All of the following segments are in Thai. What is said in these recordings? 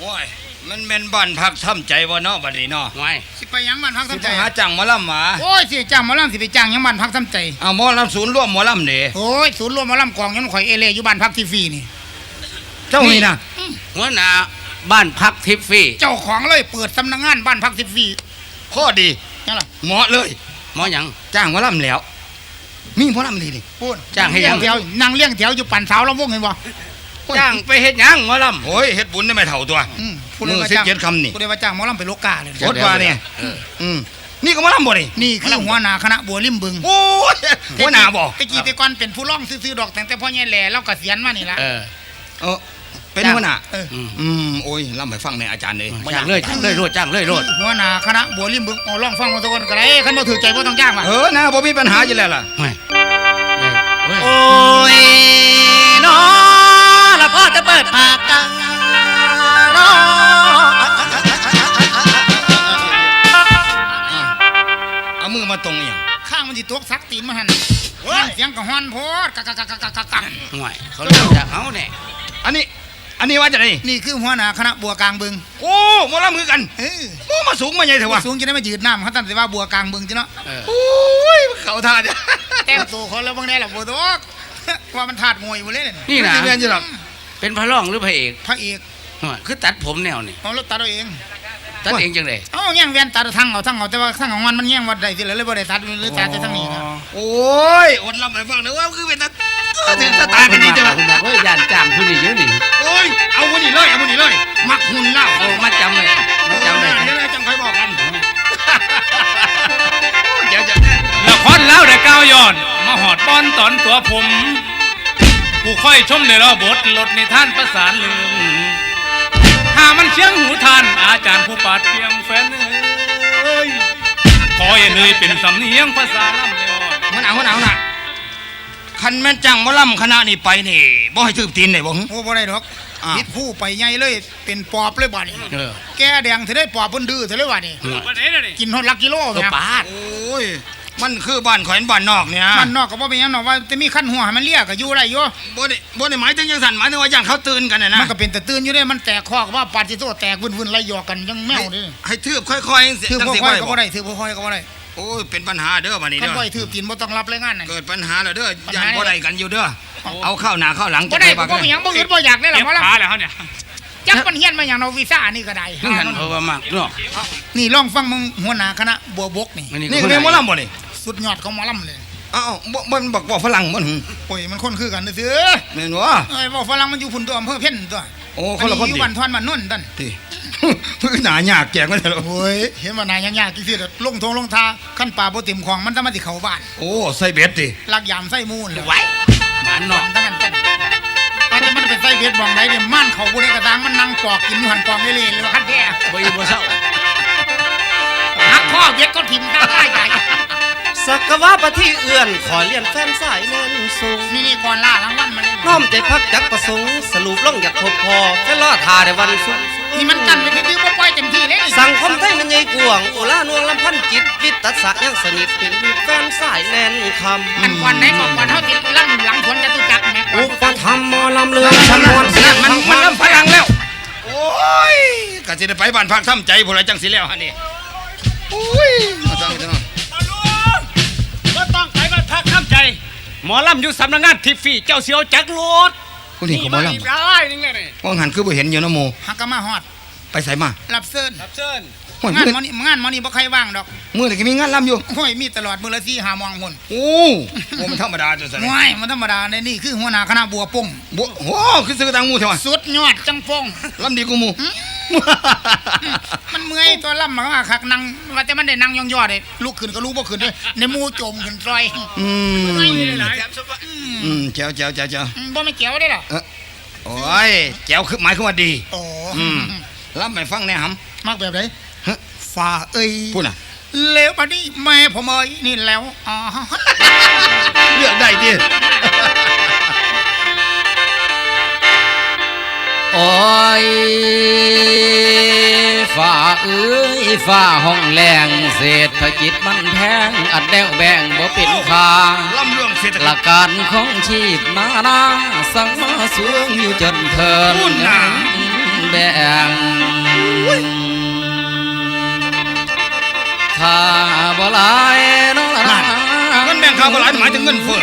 โอ้ยมันแม่นบ้านพักทำใจบ่เนาะบัดนี้เนาะหน่อยสิไปหยังบ้านพักสิทำไปใจ หาจ้างหมอลำหมาโอ้ยสิจ้างหมอลำสิไปจ้างหยังบ้านพักทำใจ เอาหมอลำศูนย์ร่วมหมอลำนี่โอ้ยศูนย์รวมหมอลำกองยังข่อยเอเล่อยู่บ้านพักที่ฟรีนี่ เจ้านี่นะหัวหน้าบ้านพักทิพย์ฟรีเจ้าของเลยเปิดสำนักงานบ้านพักที่ฟรีข้อดีนั่นล่ะเหมาะเลย หมอหยัง จ้างหมอลำแล้ว มีหมอลำดีนี่ พูดจ้างให้หยัง เลี้ยแถวนั่งเลี้ยงแถวอยู่ปั่นเสาลำวงเห็นบ่ จ้างไปเฮ็ดหยังหมอลโอ้ยเฮ็ดบุญได้ไม่เท่าตัว อืมผู้มือว่าสิบจ้างเจ็ดคำนี่ ผู้ใดว่าจ้างหมอลำไปโลกาเลยำโคตรว่าเนี่ยเอออืมนี่ก็หมอลำบ่นี่นี่คือหัวหน้าคณะบัวริมบึงโอ้ยหัวหน้าบ่ตะกี้แตะกอนเป็นผู้ร้องซื้อๆดอกแต่แต่พ่อใหญ่แหล่เราเกษียณมานี่ละเออ เออเป็นหัวหน้าเอออืมอืมโอ้ยลำไปฟังในอาจารย์เลยจ้างเลยจ้างเลยโลดจ้างเลยโลดหัวหน้าคณะบัวริมบึงเอาร้องฟังมาทุกคนก็ได้คันบ่ถือใจบ่ต้องจ้างว่ะเออนะบ่มีปัญหาอยู่แล้วล่ะเฮ้ยเฮ้ยโอ้ยน้อละ พ่อจะเปิดปากกังน้อเอามือมาตรงอหย่างข้างมันสิตกซักตีนมาหั่นเสียงก็ฮ้อนโพดกะกะกะกะกะกะกะหน่อยเขาเริ่มจากเอาเนี่ยอันนี้อันนี้ว่าจะไดนี่คือหัวหน้าคณะบัวกลางบึง โอ้หมอลำคือกันเออโอ้มาสูงมาใหญ่เถอะวะสูงจะได้มายืดน้ำเขาตั้งแต่ว่าบัวกลางบึงจ้ะเนาะเออโอ้ยเขาท่าจ้ะแต่งตัวเขาแล้วบางแน่ล่ะบ่ตกว่ามันถาดมวยบ่เล่นนี่นะไม่เรียนอยู่หรอก เป็นพระร่องหรือพระเอกพระเอกหน่อยคือตัดผมแนวนี่เอารถตัดเอาเองตัดเองจังได๋เอาแย่งแว่นตัดเอาทั้งเอาทั้งเอาแต่ว่าทั้งของมันมันแย่งวัดใดสิเลยเลยบ่ได้ตัดหรือตัดแต่ทั้งนี้นะโอ้ยอดลำไปฟังเด้อว่าคือเป็นตาเออถึงสไตล์เป็นดีจังคุณบอกว่าย่านจ้างผู้นี้อยู่นี่โอ้ยเอาคนนี้เลยเอาคนนี้เลยมักหุ่นเล่าเอามาจำเลยมาจำเลยเดี๋ยวเราจังค่อยบอกกันเดี๋ยวจะละครแล้วได้ก้าวย้อนมาหอดป้อนตอนตัวผม ผู้ค่อยชมในรอบทลดในท่านประสานลืมหามันเชียงหูทานอาจารย์ผู้ปราดเพียงแฟนเอ้ยขออย่าเลยเป็นสำเนียงภาษาลำเลยอ่อนมันเอามันเอาน่ะคันแม่นจังหมอลำคณะนี่ไปนี่บ่ให้ถืบตีนได้บ่หึ โอ้บ่ได้ดอกอ่าพิษผู้ไปใหญ่เลย เป็นปอบเลยบัดนี้เออแกแดงเธอได้ปอบเพิ่นดื้อเธอเลยบัดนี้วันไหนน่ะนี่กินฮอดหลักกิโลเออแม่ปาด โอ้ย มันคือบ้านข่อยบ้านนอกเนี่ย มันนอกก็บ่เป็นหยังหรอกว่าจะมีขั้นหัวให้มันเลียก็อยู่ได้อยู่บ่ได้บ่ได้หมายถึงจังสั่นหมายถึงว่าอย่างเขาตื่นกันน่ะนะมันก็เป็นแต่ตื่นอยู่เด้มันแตกคอกว่าปาจิโตแตกวุ่นๆไล่หยอกกันยังแมวเด้ให้ทืบค่อยๆจังสิถือจังบ่สิค่อยบ่ก็บ่ได้ถือบ่ค่อยก็บ่ได้โอ้ยเป็นปัญหาเด้อบัดนี้คันเด้อบ่ให้ถือตีนบ่ต้องรับรายงานนั่น เกิดปัญหาแล้วเด้อปัญยัหา นบ่ได้กันอยู่เด้อเอาเข้าหน้าเข้าหลังบ่จะได้ไปก็บักบ่เป็นหยังบ่อึดบ่อยากเลยล่ะเจ็บเพราะล่ะขาแล้วเขาเนี่ยจักมันเฮียนมาหยังเนาะวีซ่านี่ก็ได้นึกหันเพราะว่ามากเนาะนี่ลองฟังมึงหัวหน้าคณะบัวบกนี่อันนี้นี่ก็คือหมอลำบ่นี่ สุดยอดของหมอลำเลยเอ้าบ่บ่มันบอกว่าฝรั่งบ่หึโอ้ยมันคนคือกันซื่อแม่นบ่เอ้ยบ่ฝรั่งมันอยู่พุ่นตัวอำเภอเพ่นตัวโอ้คนละคนอัอยู่ดิบ้านทอนบ้านนุ่นตันติคือหน้ายากแจกมันแต่ละโอ้ยเห็นว่านายยากๆกี่สิลงทงลงทาขั้นป่าบ่เต็มของมันต้องมาสิเข้าบ้านโอ้ใส่เบ็ดติลักยามใส่มูนเลยไว้หมานนเนาะอนทั้งนั้นจันอันนี้มันไปใส่เบ็ดบ่องไหนเนี่ยม่านเขาบ่ได้กระซังมันนั่งปอกกินอยู่หันปอกเล่ๆเลยว่าคันแท้บ่อยู่บ่เศร้าหักข้อเบ็ดก็ถิ่มตาได้ใหญ่ สักกะว่าประที่เอื้อน ขอเลียนแฟนสายแน่นสูงนี่นี่ก่อนล่ารางวัลมาเลยน้อมใจพักจักประสงค์สรุปลงอยากพบพอแค่ล่อทาได้วันสุดนี่มันกันไปที่บ่ปล่อยเต็มที่เลยนี่สังคมไทยมันใหญ่กวางโอลานวงลำพันจิตวิตตัสสะยังสนิทเป็นแฟนสายแน่นคำอันก่อนไหนก่อนก่อนเฮาติดลั่นหลังสวนจตุจักรแม่ก่ออุนปธรรมหมอลำเลืองชนวนเสียงมันทั้งมันวันลำฝรั่งแล้ว โอ้ยก็สิได้ไปบ้านพักทำใจพุ่นละจังสิแล้วหั่นนี่โอ้ยมาจังนี่เนาะก็ ต้องไปบ้านพักข้ามใจ หมอลำอยู่สำนักงานทิฟฟี่เจ้าเสียวจักรโลดผู้นี้ก็บ่ลำนี่ได้นี่ไงนี่ว่างหันคือบ่เห็นอยู่เนาะโมหักก็มาฮอด ไปใส่มารับเซิญรับเชิญโอ้ยงานมื้อหมอนี่งานหมอนี่บ่ใครว่างดอกมื้อนี้ก็มีงานลำอยู่โอ้ยมีตลอดมื้อละ4 5โมงพุ่นโอ้บ่มันธรรมดาจังซั่นง่ายมันธรรมดาในนี่คือหัวหน้าคณะบัวปงบ่โอ้คือซื้อตังหมู่เท่าว่าสุดยอดจังปงลำดีกูหมู่ มันเมื่อยตัวล่ำมันก็คักนั่งว่าแต่มันได้นั่งยองๆเด้ลุกขึ้นก็ลุกบ่ขึ้นเด้ในหมู่จมขึ้นซอยอืมหลายอืมแจ๋วแจ๋วแจ๋วแจ๋วอืมบ่ไม่เกี่ยวได้ล่ะเอ้อโอ้ยแจ๋วคือหมายความว่าดีโอ้อืมลำไปฟังแหน่หำมักแบบไหนฮะฝ่าเอ้ยพูดน่ะเลวบัดนี้แม่ผมเอ้ยนี่แล้วอ๋อเลือกได้ดิ โอ้ยฝ่าเอ้ยฝ่าห้องแรงเศรษฐกิจมันแพงอัดแดวแบ่งบ่เป็นค่าลำเรื่องเศรษฐหกิลัจกการของชีพนานาสั่งมาสูงอยู่จนเทินพูดน่ะแบ่งถ้าบ่หลายน้องละนั่นเงินแบ่งข้าวบ่หลายหมายถึงเงินเฟ้อ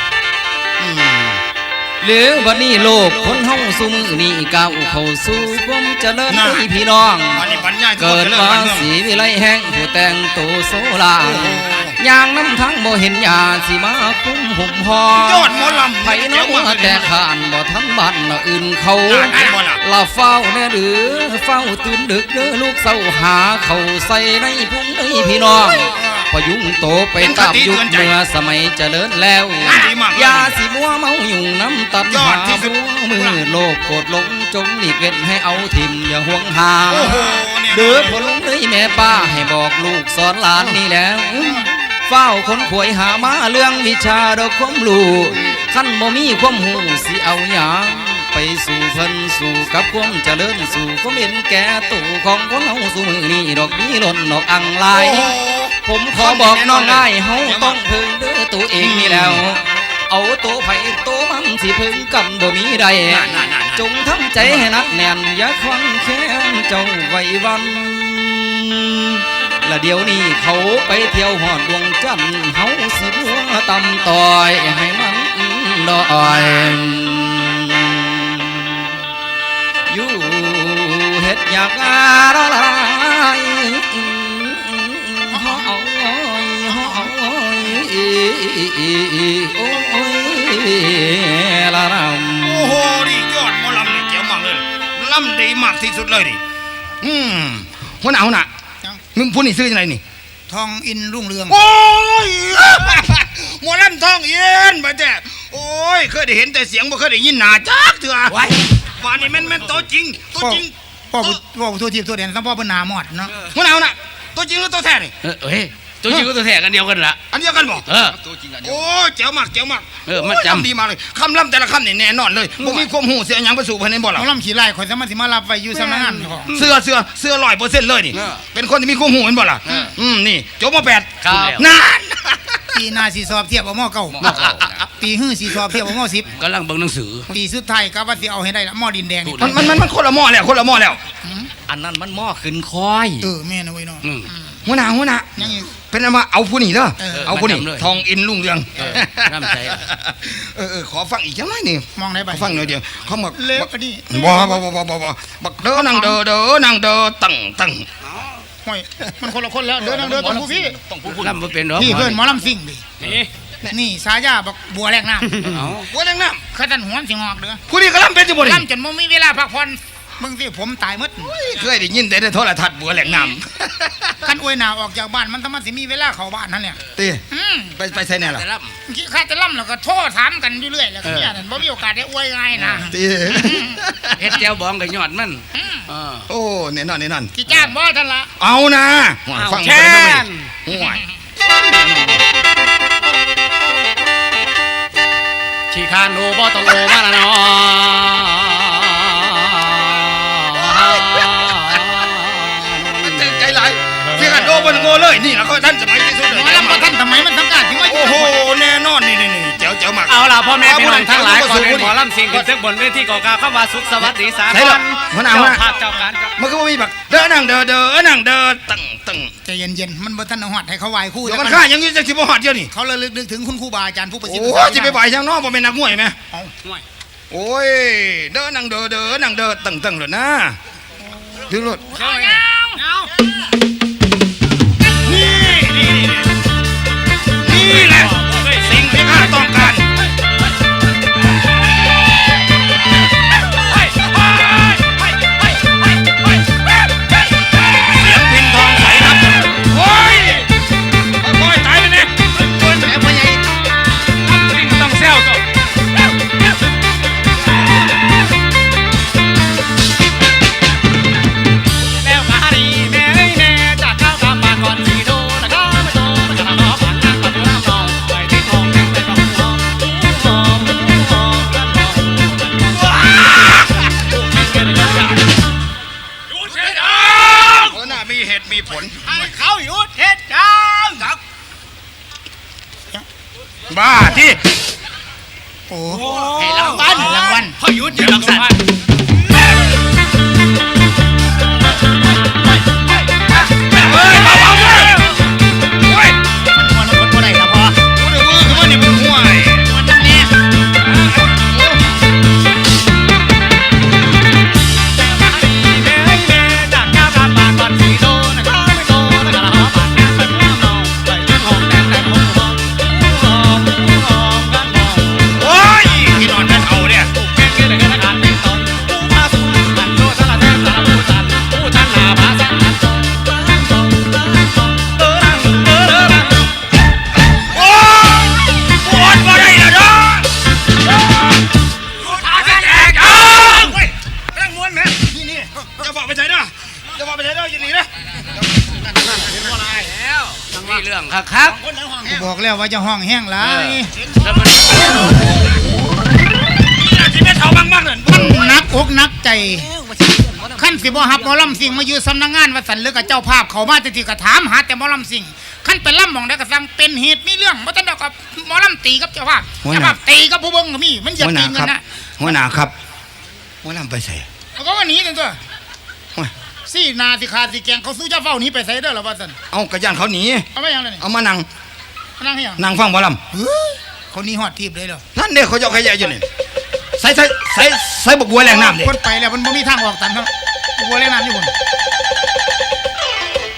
หรือวันนี้โลกคนห้องสุมือนี่ก้าวเข้าสู่ความเจริญในพี่น้อง อันนี้บรรยายเกิดรื่องมาบ้านเมืองสีวิไลแห้งผู้แต่งตัวโซลาโอ้โหยางน้ำทั้งบ่เห็นยาสิมาคุ้มห่มหอยอดหมอลำไผน้องมาแต่ขานบ่ทั้งบ้านละอื่นเขาน่าเห็นบ่ล่ะลาเฝ้าแน่หรือเฝ้าตื่นดึกเด้อลูกเศร้าหาเขาใส่ในพุ่งในพี่น้อง พยุงโตไปตามยุคเมื่อสมัยเจริญแล้วดีมากเลยยาสิมัวเมาอยู่น้ำตัดยอหาดที่สุดมือโลกโกรธหลงจงหลีกเว้นให้เอาทิมอย่าห่วงหาโอ้โหเนี่ยเดือพลุงเลยแม่ป้าให้บอกลูกสอนหลานนี่แล้วเฝ้าคนขวยหามาเรื่องวิชาดอกความรู้ขั้นบ่มีความหูสิเอาหยังไปสู่เพิ่นสู่กับความเจริญสู่ความเป็นแก่ตู่ของคนเฮาสู่มือนี้ดอกนี้หล่นดอกอังลายโอ้โห ผมขอบอกน้องง่ายเฮาต้องพึงเด้อตัวเองนี่แล้ว เอาตัวไผ่ตัวมันสิพึงกันบ่มีใดนั่นนั่นนั่นจงทำใจให้หนักแน่นอย่าควังแค้นเจ้าไว้วันและเดี๋ยวนี้เขาไปเที่ยวหอดดวงจันทร์เฮาสิบัวตำต่อยให้มันดอยอยู่เฮ็ดอยากอะไรเฮ โอ้ยละรำโอ้โหนี่ยอดหมอลำเนี่ยเจ๋วมากเลยลำดีมากที่สุดเลยดิอืมหัวหน้าหัวหน้าเจ้ามึงพูดนี่ซื้อยังไงนี่ ทองอินรุ่งเรือง โอ้ยหมอลำท้องเย็นมาแจ้โอ้ย เคยได้เห็นแต่เสียงบ่เคยได้ยินหน้าจักเถื่อไว้บ้านนี้แม่นแม่นตัวจริงตัวจริงพ่อผู้พ่อผู้ทั่วทีบทั่วแดนสัมพ่อเป็นหนาหมอดเนาะหัวหน้าหัวหน้าตัวจริงหรือตัวแท้นี่เออเอ้ย ตัวจริงกับตัวแท้กันเดียวกันละ อันเดียวกันบ่เออโอ้ยเจ๋วมากเจ๋วมากเออมันจำโยดีมากเลยคำล่ำแต่ละคำนี่แน่นอนเลยบ่มีความหูเสียหยังไปสู่ภายในบ่ล่ะเขาล่ำขี่ไล่ข่อยสามารถสิมารับไว้อยู่สำนักงานของเสื้อเสื้อเสื้อร้อยเปอร์เซ็นต์เลยนี่เออเป็นคนที่มีความหูเห็นบ่ล่ะเอออืมนี่จบมาแปดครับนานปีหนาสีสอบเทียบกับหม้อเก่าปีหื้อสีสอบเทียบกับหม้อสิบกำลังเบิ่งหนังสือ ปีสุดท้ายก็ว่าสิเอาให้ได้ละหม้อดินแดงนี่มันมันมันมันคนละหม้อแล้วคนละหม้อแล้ว อันนั้นมันหม้อขึ้นคอยเออแม่นะเว้ยเนาะอืมหัวหน้าหัวหน้ายังอีก เป็นอันว่าเอาผู้นี่เด้อเออเอาผู้นี่มาจำเลยทองอินรุ่งเรืองเออน้ำใจอะเออเออขอฟังอีกจังไรนี่มองได้ขบ่อฟังหน่อยเดียวเขาบอกเล็กอันนี้ บ่บ่บ่บ่บ่บ่บักเด้อนั่งเด้อเด้อนั่งเด้อตั้งตั้งห่วยมันคนละคนแล้วเดินทางเดินต้องผู้พี่ต้องผู้พูดลำบ่เป็นหรอกพี่เพื่อนหมอลำซิ่งดินี่นี่สายาบักบัวแรกน้เอา บัวแรงน้ำขัดันหัวสิงอกเด้อำผู้นี้ก็ล่ำเป็นจังบ่นี่ลำจนบ่มีเวลาพักผ่อน มึงสิผมตายหมดเคยได้ยินแต่ในโทรทัศน์บัวแรงน้คันอวยหนาออกจากบ้านมันต้องมาสิมีเวลาเข้าบ้านนั่นแหละำตีอืมไปไปใส่แน่ล่ะแต่ลขี้ข้าจะล่ำแล้วก็โทษถามกันอยู่เรื่อยแล้วก็เนี่ยนั่นบ่มีโอกาสได้อวยง่ายนะตีำเฮ็ดแจ่วบองกับยอดมันเออโอ้แน่นอนแน่นอนกี่จ้างบ่ท่านละเอานะฟังแช่ไปเลยนห่วยขี้คานโอบ่ต้องโอมาละเนาะ บนโง่เลยนี่นะเขาท่านสมัยที่สุดเลมอลำบ่ท่านทำไมมันทำการถึงว่าโอ้โหแน่นอนนี่นี่นี่เจ๋วเจ๋วมากเอาล่ะพ่อแม่พี่น้องทั้งหลายก่อนอาผู้เป็นหมอลำสิ่งขึ้นซึ่งบนเวทีก่อกล่าวคำว่าสุขสวัสดีสาใช่คหรอรหันเจ้าภาพเจ้าการเจ้ามันก็มีแบบเด้อนั่งเด้อเด้อนั่งเด้อตั้งตั้งใจเย็นๆมันบ่ท่านเอดให้เขาไหว้คู่เดี๋ยวมันฆ่ายังยืนจังสิบ่ฮอดเดียวนี่เขาเลยลึกนึกถึงคุณครูบาอาจารย์ผู้ประสิทธิ์โอ้จะไปบ่ายช่างนอกบ่เป็นนักมวยไหมเอาโอ้ยเด้อนั่งเด้อเด้อนั่งเด้อตั้งตั้งเลยนะดูรถเจ้าเงา บ้าที่โอ้ ให้รางวัลให้รางวัลพยุทธ์อยู่ดังสันเแล้วว่าจะห้องแห้งหลายๆแล้วมันนี่นะที่แม่เฒ่าบ้างๆนั่นมันหนักอกหนักใจขั้นสิบ่ฮับหมอลำสิงมาอยู่สำนักงานวัดสันเลือกกับเจ้าภาพเขามาแต่ที่ก็ถามหาแต่หมอลำสิงขั้นเป็นล่ำหมองได้ก็สั่งเป็นเหตุมีเรื่องบ่ทันดอกกับหมอลำตีกับเจ้าภาพเจ้าภาพตีกับผู้เบิ่งก็มีมันอย่าตีกันนะหัวหน้าครับหัวหน้าไปใส่เขาก็ว่าหนีกันตัวโอ้ยสี่นาสิขาดสิแกงเขาสู้เจ้าเฝ้าหนีไปใส่เด้อล่ะว่าซั่นเอากระยานเขาหนีเอาไปยังไงนี่เอามานั่ง นั่งให้ยังนั่งฟังหมอลเฮ้ยเขาหนีฮอดทีบเลยเหรอำนั่นเด็กเขาเจาะขยะอยู่นี่ใส่ใส่ใส่ใส่บกบัวแรงน้ำดิคนไปแล้วมันบ่มีทางออกตันครับบัวเล่นน้ำอยู่พุ่น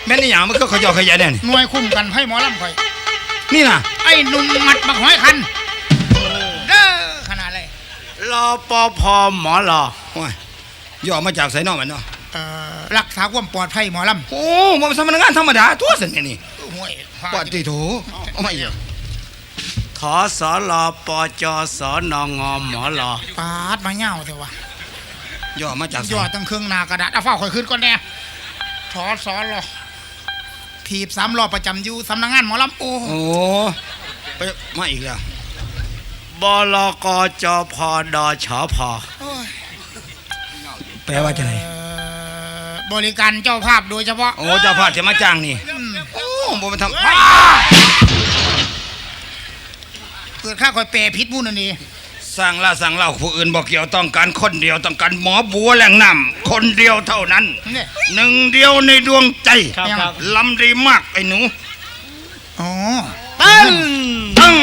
แม่นนี่อย่างมันก็เขาเจาะขยะเนี่ยนี่หน่วยคุ้มกันให้หมอลำข่อย นี่นะไอ้หนุ่มหมัดบักหอยคันเด้อขนาดเลยรอปภหมอรอโอ้ยย่อมาจากไสนอกมันเนาะเอ่อรักษาความปลอดภัยหมอลโอ้มันเป็นสำนักงานธรรมดาทั่วสันนี่นี่ำห่ วยปฏิโถเอามาอีกขอสอรอปจสนงหมอรอปาดมาเงาเถอะวะย่อมาจากไสยอดตั้งเครื่องหนากระดาษเอาเฝ้าข่อยขึ้นก่อนแน่ถอสอนรอถีบสามรอบประจำอยู่สำนักงานหมอลำโอ้โอ้ไปมาอีกแล้วบลกจพดชพยแปลว่าจะไหนเอ่อบริการเจ้าภาพโดยเฉพาะ โอ้เจ้าพาดจะมาจ้างนี่ อืมโอ้บ่มันทำเกิดข้าคอยแปรพิษมูนั่นนี่สั่งล่าสั่งเล่าผู้อื่นบอกเกี่ยวต้องการคนเดียวต้องการหมอบัวแหล่งน้ำคนเดียวเท่านั้น เนี่ยหนึ่งเดียวในดวงใจครับครับ ลำดีมากไอ้หนูอ๋อ ตั้ง ตั้ง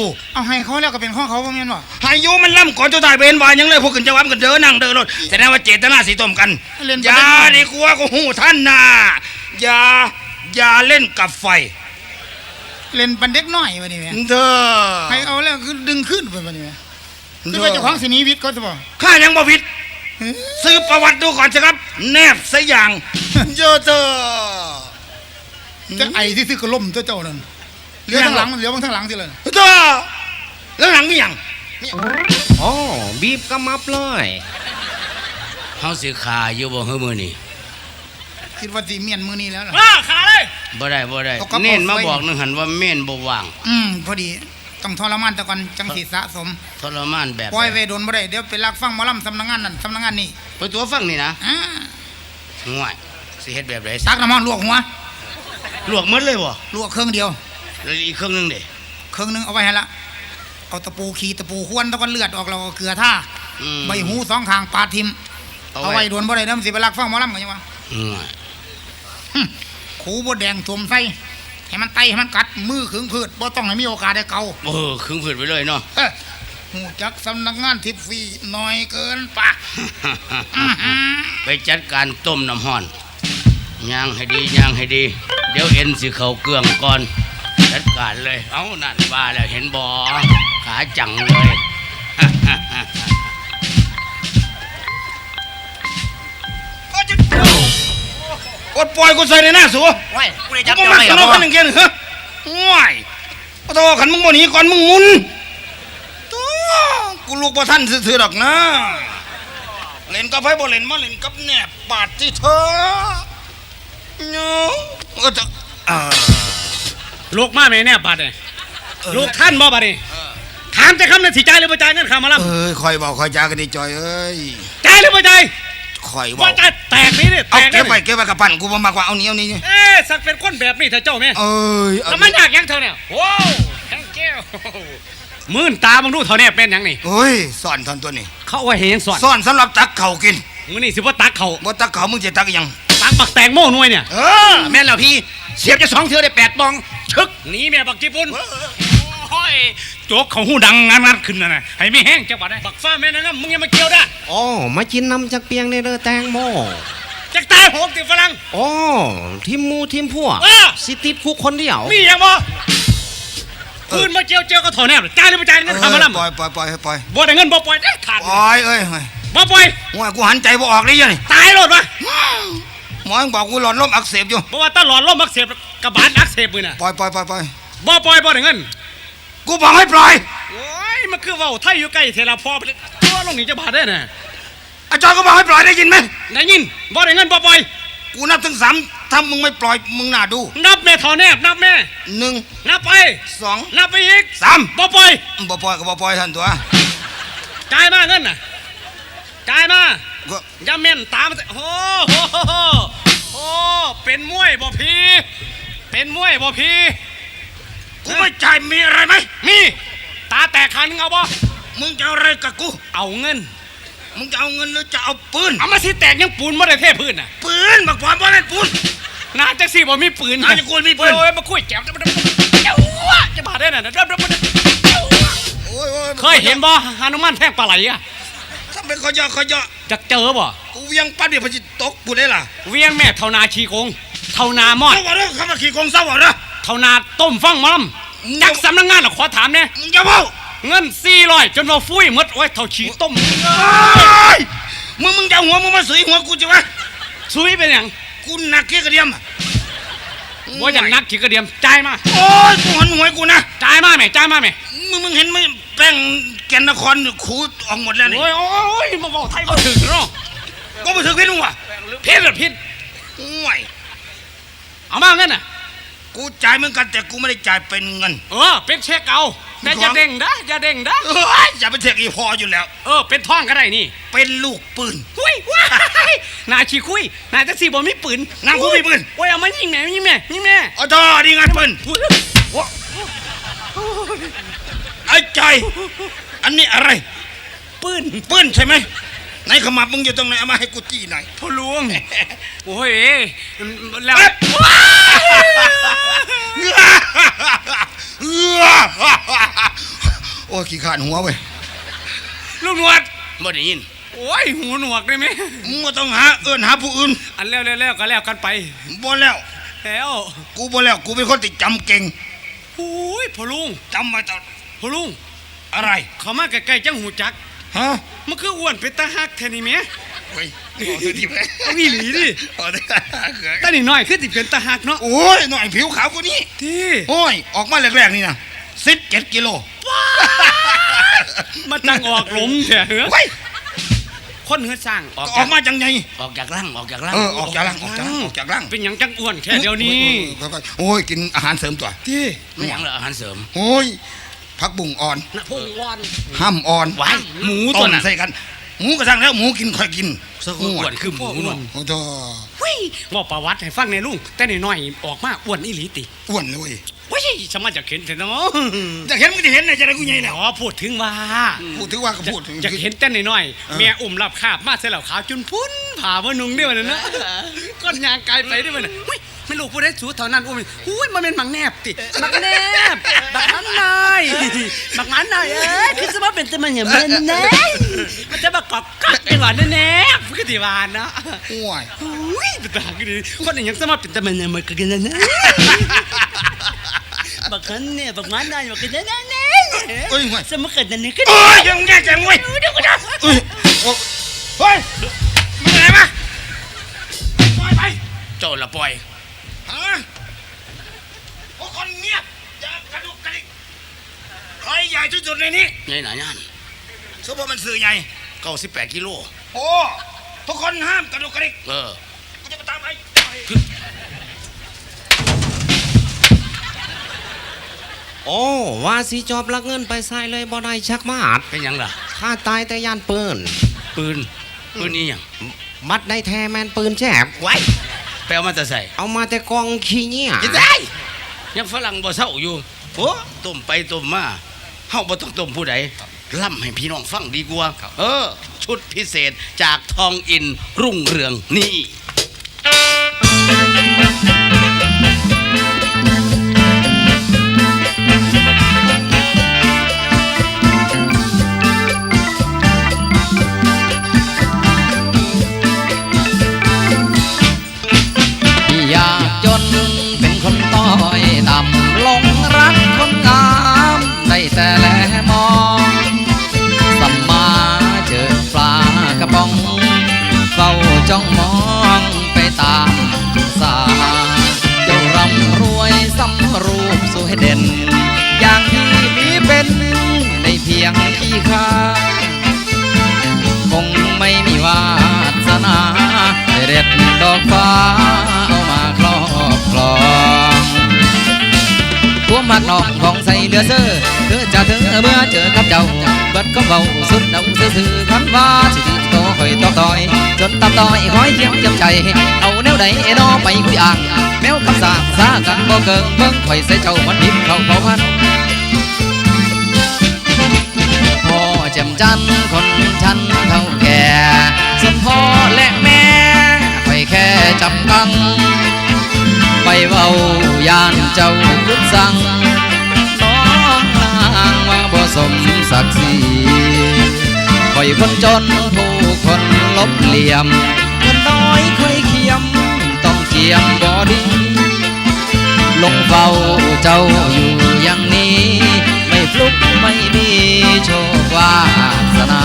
กูเอาให้เขาแล้วก็เป็นของเขาบ่แม่นบ่หายุมันล่ำก่อนจะตายเป็นวายังเลยพวกขึ้นจะวับกันเดินนั่งเดินรถแสดงว่าเจตนาสีต้มกันเล่นอย่าดีกว่าก็หูท่านนะอย่าอย่าเล่นกับไฟ เล่นปันเด็กน้อยบัดนี้แม่เด้อให้เอาแล้วคือดึงขึ้นไปบัดนี้แม่คือว่าเจ้าของสิหนีวิทย์เขาจะบ่ข้ายังบ่ผิดซื้อประวัติดูก่อนสิครับ แนบสกอย่างเยอะเด้อจะไอ้ที่ซื้อก็ล่มตัวเจ้านั่น เหลือทางหลังเหลือบางทางหลังสิเลยเด้อแล้วหลังมีหยังอ๋อบีบกระมับเลยเฮาสิขาอยู่บ่เฮ้อมื้อนี้คิดว่าสิเมียนมือนี้แล้วล่ะว้าขาเลยบ่ได้บ่ได้เอากระเป๋าเน้นมาไฟบอกนึงหันว่าเม่นบ่ว่าง อืมพอดีต้องทรมานแต่ก่อนจังสิสะสม ทรมานแบบปล่อยไว้โดนบ่ได้เดี๋ยวไปลักฟังหมอลำสำนักงานนั่นสำนักงานนี่ไปตัวฟังนี่นะอ่าง่วยสิเฮ็ดแบบไหนตักน้ำมันลวกหัวลวกหมดเลยบ่ลวกเครื่องเดียว แล้วอีกเครื่องหนึงเด้เครื่องหนึงเอาไว้ให้ละเอาตะปูขีตะปูควนตะกอนเลือดออกแล้วก็เกลือท่าอืมใบหูสองข้างปาดทิมเอาเอาไว้ไว้โดนบ่ได้เด้อมันสิไปลักฟังหมอลำกันยังวะง่วยขูบดแดงสวมใส่ให้มันไตให้มันกัดมือขึงพืชบ่ต้องให้มีโอกาสได้เกาเออครึ่งผืนไปเลยเนาะเอ้อหูจักสำนักงานทิพย์ฟรีน้อยเกินปะอื้อหือไปจัดการต้มน้ำห้อนย่างให้ดีย่างให้ดี เดี๋ยวเอ็นสิเข้าเกลืองก่อน จัดการเลย เอานั่นว่าแล้วเห็นบ่ขาจังเลยกดปล่อยกูใส่ในหน้าสัวว้ายกูได้จับบ่เจ้ามักไม่ตหรลอกกันอย่งเงี้ยเหรอว้ายโอ้โตขันมึงบ่หนีก่อนมึงหมุนตัวกูลูกบ่ทันซื่อๆดอกนะ เล่นกับไผบ่เล่นมาเล่นกับแหนบปาดที่เธอเนาะก็จะอ่า ลูกมาแม่แน่บาดเนี่ยลูกท่านบ่บาดนี่ถามแต่คำนั้นสิจ่ายหรือบ่จ่ายเงินค่ามารับเอ้ยคอยบอกคอยจากันดีจอยเอ้ยจ่ายหรือบ่จ่ายคอยบอว่ากจะแตกนี่นี่แตเอากเก็นี่บไปเก็บไปกับปั่นกูบ่มากกว่าเอานี้เอานี้เอ๊ะสักเป็นคนแบบนี้เธอเจ้าแม่เอ้ยเอาแล้วมันยากยังเธอเนี่ยว้าว thank you มื่นตามึงดูเท่านี้เป็นหยังนี่เฮ้ยสอนทอนตัวนี้เขาเอาไว้ให้ยังสอนสอนสำหรับตักเข่ากินมึงนี่สิว่าตักเขาบ่ตักเข่ามึงจะตักอีหยังตักบักแตงโม่หน่วยเนี่ยเออแม่นแล้วพี่เสียบจะสองเทือได้แปดบอง ชึกหนีแม่บักจีปุ่นโอ้ยโจกเขาหูดังงานงานขึ้นนะนะให้ไม่แห้งจังหวัดบักฟ้าแม่นางมึงยังมาเกี่ยวได้อ๋อมากินน้ำจากเปียงในเรือแตงโมจักตายโหงติฝรั่งอ๋อทีมหมูทีมพวกเออ สิติดคุกคนเดียวมีอย่างบ่ปืนมาเจียวเจียวก็ถอนแนบจ่ายหรือไม่จ่ายเงินเอคำมาอล่ำปล่อยปล่อยปล่อยให้ปล่อยบ่ได้เงินบ่ปล่อยได้ขาดปล่อยเอ้ยเฮ้ยบ่ปล่อยว่ากูหันใจบ่ออกเลยยังนี่ตายโลดวะ หมอยังบอกกูหลอดลมอักเสบอยู่บ่ว่าตลอดลมอักเสบกระบาดอักเสบมือน่ะปล่อยปล่อยปล่อยปล่อยบ่ปล่อยบ่ได้เงินกูบอกให้ปล่อยโอ้ยมันคือเว่าไทยอยู่ใกล้เทลาพอไปเลยตัวลงนี่จะบาดได้น่ะอาจารย์ก็บอกให้ปล่อยได้ยินไหมได้ยินบ่ได้เงินบ่ปล่อยกูนับถึงสามถ้ามึงไม่ปล่อยมึงน่าดู นับแม่ถอนแนบนับแม่หนึ่งนับไปสองนับไปอีกสามบ่ปล่อยบ่ปล่อยก็บ่ปล่อยท่านตัวจ่ายมาเงินน่ะจ่ายมา ก็อย่าแม่นตามมาสิโอ้โหโอ้เป็นมวยบ่พี่เป็นมวยบ่พี่กูไม่จ่ายมีอะไรไหมมีตาแตกขานึงเอาบ่มึงจะเอาอะไรกับกู เอาเงิน มึงจะเอาเงินหรือจะเอาปืนเอามาสิแตกยังปูนบ่ได้เทพื้นน่ะปืนบักปอนบ่แม่นปืนน่าจะสิบ่มีปืนน่าจะกลัวมีปืนโอ้ยมาคุยแก้วจะมาเจ้าวะจะบาดได้น่ะเด้อเด้อเด้อเจ้าวะโอ้ยโอ้ยเคยเห็นบ่ฮานุมานแทงปลาไหลอะถ้าเป็นขอยอขอยอ จะเจอบ่กูเวียงปั๊บเดี๋ยวพอจิตกกูได้ล่ะเวียงแม่เท่านาชีโกงเท่านามอดเศร้าบ่เด้อคำว่าขี่กองเศร้าบ่เด้อเท่านาต้มฟังหมอลำจักสำนักงานน่ะขอถามแน่มึงจะเว้าเงิน400จนว่าฟุ้ยหมดโอ้ยเท่าชีต้มเอ้ยมึงมึงจะเอาหัวมึงมาสวยหัวกูจะวะซุยเป็นหยังกูหนักเกี้ยกระเดียมอะบ่อย่างนักขี้กระเดียมจ่ายมาโอ้ยกูหันหัวกูนะจ่ายมาแม่จ่ายมาแม่มึงมึงเห็นไหมแป้ง แกนนครขูดออกหมดแล้วนี่โอ้ยโอ้ยมาบอกไทยบ่ถึงเนาะก็ไปถึงพี่นุ่งว่ะผิดหรือผิดห่วยเอามาเงินน่ะกูจ่ายเหมือนกันแต่กูไม่ได้จ่ายเป็นเงิน เออเป็นเช็คเอาแต่อย่าเด้งนะอย่าเด้งนะเอ้ยอย่าไปเถียงอีพออยู่แล้ว เออ เป็นท่องก็ได้นี่ เป็นลูกปืนคุยว้ายนาชีคุยนายแท็กซี่บ่มีปืนนางกูมีปืนโอ้ยเอามายิงแม่ยิงแม่ยิงแม่อ๋อจอดีงานปืนอุ๊ยไอ้ใจ อยอันนี้อะไร ปืนปืนใช่ไหมไหนขมับมึงอยู่ตรงไหนเอามาให้กูจี้หน่อยพ่อหลวง โอ้ยแล้วเอ๊ะโอ้ยขี้ขาดหัวเว้ยลูกหนวดบ่ได้ยิน โอ้ยหูหนวกได้ไหมมึงก็ต้องหาเอื้อนหาผู้อื่น อันแล้วแล้วแล้วก็แล้วกันไปบ่แล้วแล้วกูบ่แล้วกูเป็นคนที่จำเก่งโอ้ยพ่อลุงจำมาตลอดพ่อลุง อะไร เขามาใกล้ๆจังหูจัก ฮะมันคืออ้วนเป็นตาฮักแท้นี่แหม่เฮ้ยเอาตัวที่ไปเอาอีหลีดิเอาตัวเขือตานี่น้อยคือสิเป็นตาฮักเนาะโอ้ยหน่อยผิวขาวกว่านี้ที่โอ้ย ออกมาแรกๆนี่นะสิบเจ็ดกิโลมันจังออกหลงแท้เหรอเฮ้ยคนเฮือสร้างออกออกมาจังไงออกจากร่างออกจากร่างเออออกจากร่างออกจากร่างออกจากร่างเป็นหยังจังอ้วนแค่เดียวนี้โอ้ยโอ้ยกินอาหารเสริมตัวที่ไม่หยังเหรออาหารเสริม โอ้ย ผักบุ้งอ่อนนะพุ่งวอนห้ำอ่อนไว้หมูต้ตัวมน่ะใส่กัน หมูกระซังแล้วหมูกินค่อยกินสกุลอ้วนคือหมูเนาะโอ้โหวิว่าประวัติให้ฟังในลุงแต่น้อยๆออกมาอ้วนอีหลีติอ้วนเลยวิสมาจากเห็นเถอะเนาะอยากเห็นมึงจะเห็นไหนจะได้กูใหญ่แล้วอ๋อพูดถึงว่าพูดถึงว่าก็พูดถึงอยากเห็นแต่น้อยๆเมียอุ้มรับคาบมาเสียแล้วขาวจุนพุ่นผ่าว่านุ่งได้วันนั้นนะก้อนยางกายไปได้วันนั้น อุ้ยไม่รู้ผู้ใดสูเท่านั้นอุ้มอุ้ยมันเป็นหมังแนบติหมังแนบบักมันนายบักมันนายเอ้ยคือสมาเป็นแต่มันอย่างมันแน่มันจะมากอกกักจังหวะแน่ๆพี่ก็ดีวานนะอ้วยอุ้ยเป็นตาก็ดีคนอย่างสมาเป็นแต่มันอย่างมันก็กันนะบักมันเนี่ยบักมันนายบักกันแน่ๆเอ้ยห่วยสมกันนั่นนี่ก็เอ้ยยังแย่จังเว้ยเอ้ยโอ้เฮ้ยมึงไปไหนมาปล่อยไปโจรละปล่อย ฮะพวกคนเงียบอย่ากระดุกกระดิกใครใหญ่ ที่สุดในนี้ใหญ่หนาย่านสมมติมันสื่อใหญ่เก้าสิบแปดกิโลโอ้ทุกคนห้ามกระดุกกระดิกเออกูจะไปตามไปโอ้ว่าสิจอบลักเงินไปใส่เลยบ่ได้ชักมาดเป็นหยังล่ะข้าตายแต่ย่านปืน ปืนปืนนี่ยังบัดได้แท้แมนปืนแฉบไว้ไปเอามาแต่ใส่ เอามาแต่กองขี้เนี่ยยังได้ยังฝรั่งบ่เศร้าอยู่โอ้ต้มไปต้มมา เฮาบ่ต้องต้มผู้ใดล่ำให้พี่น้องฟังดีกว่า เออ ชุดพิเศษจากทองอินรุ่งเรืองนี่ ของใส่เดือเซอร์เธอจะเธอเมื่อเจอกับเจ้าบิดก็เบาสุดดาซื่อๆคันว่าสิติโตคอยตอกต่อย จนตับต่อยคอยเยี่ยมเยี่ยมใจ เอาแนวใดนอไปคุยอ่าง แมวคำสาสากันบ่เกิงเบิ่งคอยใส่เจ้ามันพิมเข้าเผาพันพ่อแจ่มจันคนชั้นเท่าแก่ส่วนพ่อและแม่คอยแค่จับกังไปเว้ายานเจ้าคุดสั่ง สมศักดิ์ศรีคอยคนจนผู้คนลบเหลี่ยมคนน้อยเคยเขียม ต้องเจียมบ่ดี ลงเฝ้าเจ้าอยู่อย่างนี้ ไม่ฟลุกไม่มีโชควาสนา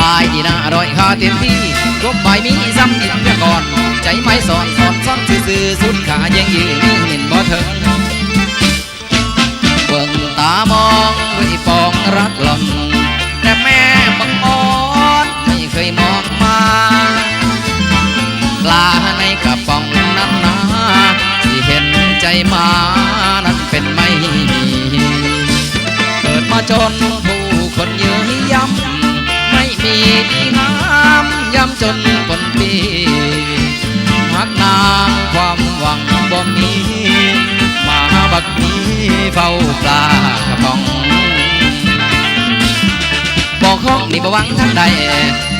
อายที่น่าร่อยข้าเต็มที่รบไม่มีซ้ำอีกแต่ก่อน ใจไม่สอนสอนซ้อนซื่อสุดขายังยืนเห็นบ่เถิงามองด้วยปองรักหล่อน แต่แม่บังอ่อนไม่เคยมองมาปลาในกระป๋องนั้นนะที่เห็นใจมานั้นเป็นไม่มีเกิดมาจนผู้คนเยื้อยำไม่มีดีงามย้ำจนคนปี นักนาความหวังบ่มีมาบัดนี้เฝ้าปลากระป๋องบอกข้องนี่บ่หวังทางใด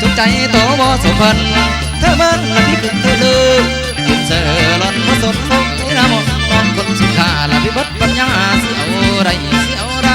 ทุกใจโตบ่สมเพิ่นเธอเบิ่นละพี่ขึ้นเธอลืมขึ้นเสือหลอนบ่สนคงนี่ละมองนอนคนสุขาละพิบัติปัญญาสิเอาไรสิเอาไร